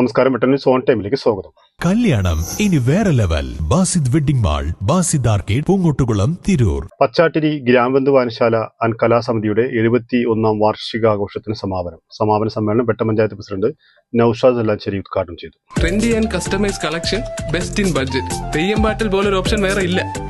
നമസ്കാരം. വെട്ടന്യൂസ് സോൺ ടൈമിലേക്ക് സ്വാഗതം. കല്യാണം. ഇനി വേറെ level. Basid wedding mall Basid arcade Poongottukulam Tirur. Pachattiri Gramabandhu വായനശാല ആൻഡ് കലാസമിതിയുടെ എഴുപത്തി ഒന്നാം വാർഷികാഘോഷത്തിന് സമാപനം. സമാപന സമ്മേളനം വെട്ടം പഞ്ചായത്ത് പ്രസിഡന്റ് നൌഷാദ് നെല്ലാഞ്ചേരി ഉദ്ഘാടനം ചെയ്തു. Trendy and customise collection best in budget Theyyam പാട്ടിൽ പോലൊരു ഓപ്ഷൻ വേറെ ഇല്ല.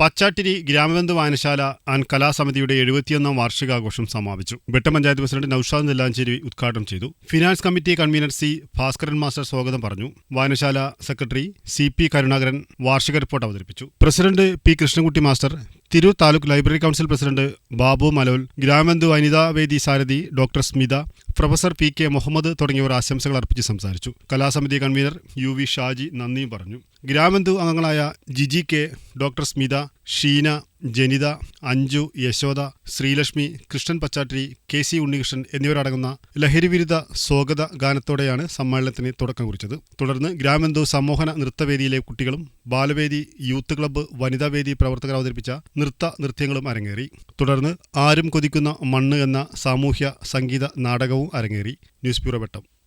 പച്ചാട്ടിരി ഗ്രാമബന്ധു വായനശാല ആൻഡ് കലാസമിതിയുടെ എഴുപത്തിയൊന്നാം വാർഷികാഘോഷം സമാപിച്ചു. വെട്ടം പഞ്ചായത്ത് പ്രസിഡന്റ് നൌഷാദ് നെല്ലാഞ്ചേരി ഉദ്ഘാടനം ചെയ്തു. Finance committee convener C Bhaskaran master സ്വാഗതം പറഞ്ഞു. വായനശാല സെക്രട്ടറി സി പി കരുണാകരൻ വാർഷിക റിപ്പോർട്ട് അവതരിപ്പിച്ചു. President P Krishnankutty master Tirur taluk library council president Babu Malol Gramabandhu വനിതാ വേദി സാരഥി doctor Smitha professor P K Muhammad തുടങ്ങിയവർ ആശംസകൾ അർപ്പിച്ച് സംസാരിച്ചു. കലാസമിതി കൺവീനർ യു വി ഷാജി നന്ദിയും പറഞ്ഞു. ഗ്രാമന്തു അംഗങ്ങളായ Jiji K doctor Smitha Sheena Janitha Anju Yashoda Sreelakshmi Krishnan Pachatti K C Unnikrishnan എന്നിവരടങ്ങുന്ന ലഹരിവിരുദ്ധ സ്വാഗത ഗാനത്തോടെയാണ് സമ്മേളനത്തിന് തുടക്കം കുറിച്ചത്. തുടർന്ന് ഗ്രാമന്തു സമൂഹന നൃത്തവേദിയിലെ കുട്ടികളും ബാലവേദി യൂത്ത് ക്ലബ്ബ് വനിതാവേദി പ്രവർത്തകർ അവതരിപ്പിച്ച നൃത്ത നൃത്യങ്ങളും അരങ്ങേറി. തുടർന്ന് ആരും കൊതിക്കുന്ന മണ്ണ് എന്ന സാമൂഹ്യ സംഗീത നാടകവും അരങ്ങേറി. News bureau Vettom.